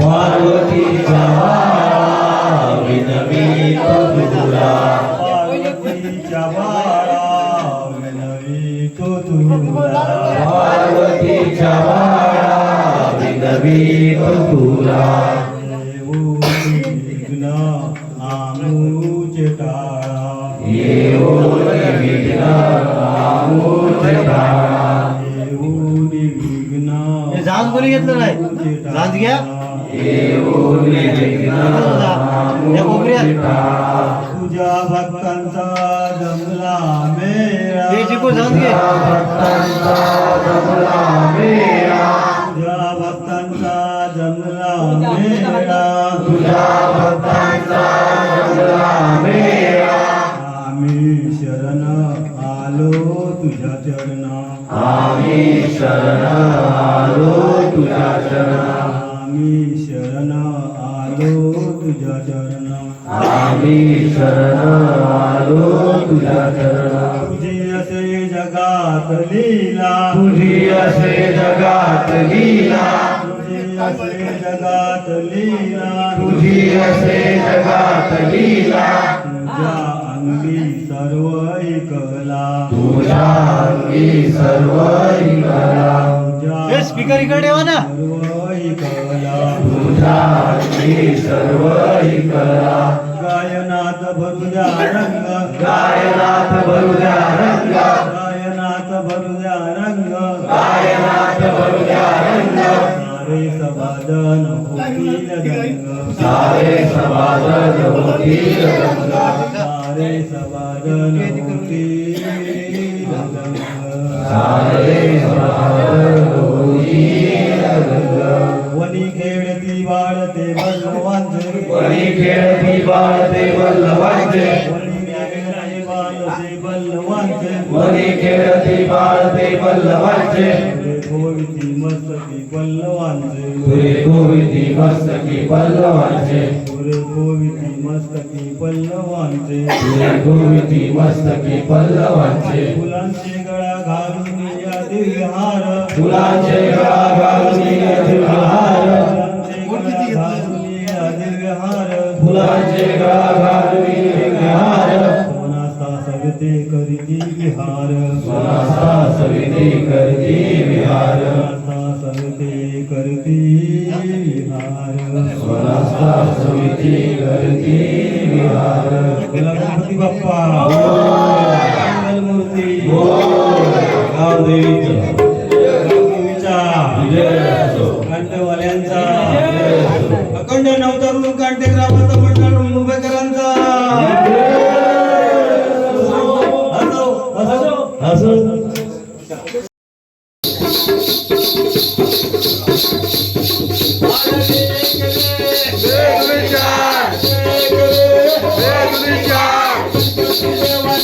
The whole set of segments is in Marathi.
तुला पार्वतीच्या बाळा विनवितो तुला विघ्न आमुचे विघ्न आमुचे विघ्न झांज कोणी घेतलं नाही. झांज घ्या. तुझ्या भक्तांचा जमला मेळा. तुझ्या भक्तांचा जमला मेळा. तुझ्या भक्तांचा असे जगात लीला तुझ्या अंगी सर्व ऐकला. तुझ्या अंगी सर्व कला तुझ्या हे स्पीकर इकडे ठेवा ना. सर्व ऐकला. तुझ्या अंगी सर्व कला गायनात भरुद्या रंग गायनात भरुद्या रंग सारे सभाजन होतील रंग सारे समाजन होतील रंग वनी खेळती वाढते बलवांचे वणी खेळती बाळते वल्लवांचे वणी खेळती बाळते वल्लवांचे होईती मस्तकी बलवांचे तुरे मस्तकी पल्लवांचे पुरे गोविती मस्तकी पल्लवांचे. गोविंदी मस्तकी पल्लवांचे. फुलांचे गळा घालून या दिव्य हार. फुलांचे गळा गणपती बाप्पा. मंगलमूर्ती. गावदेवीचं. देवीचा विजय असो कांटवाल्यांचा अखंड नवतरुण कांटे ग्रामाचा मंडळ मुंबईकरांचा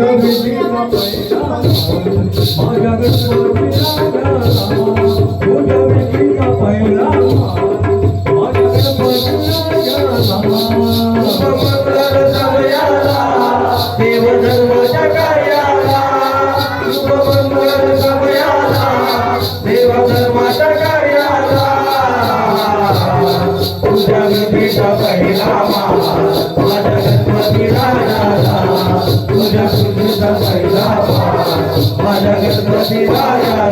असो देवधर्माच्या मान माझ्या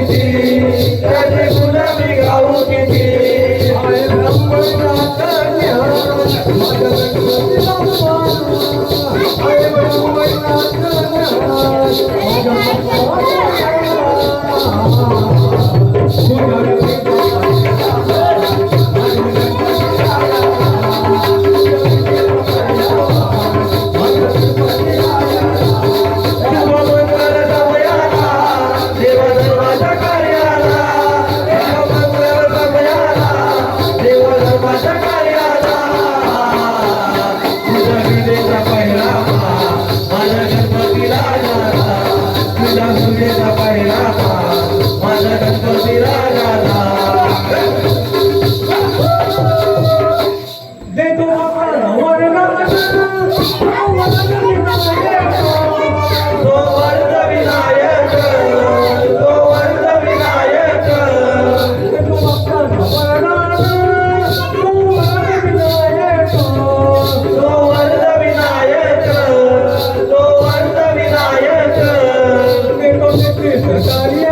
किती त्याचे गुन्हे गाऊ किती तो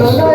Dios.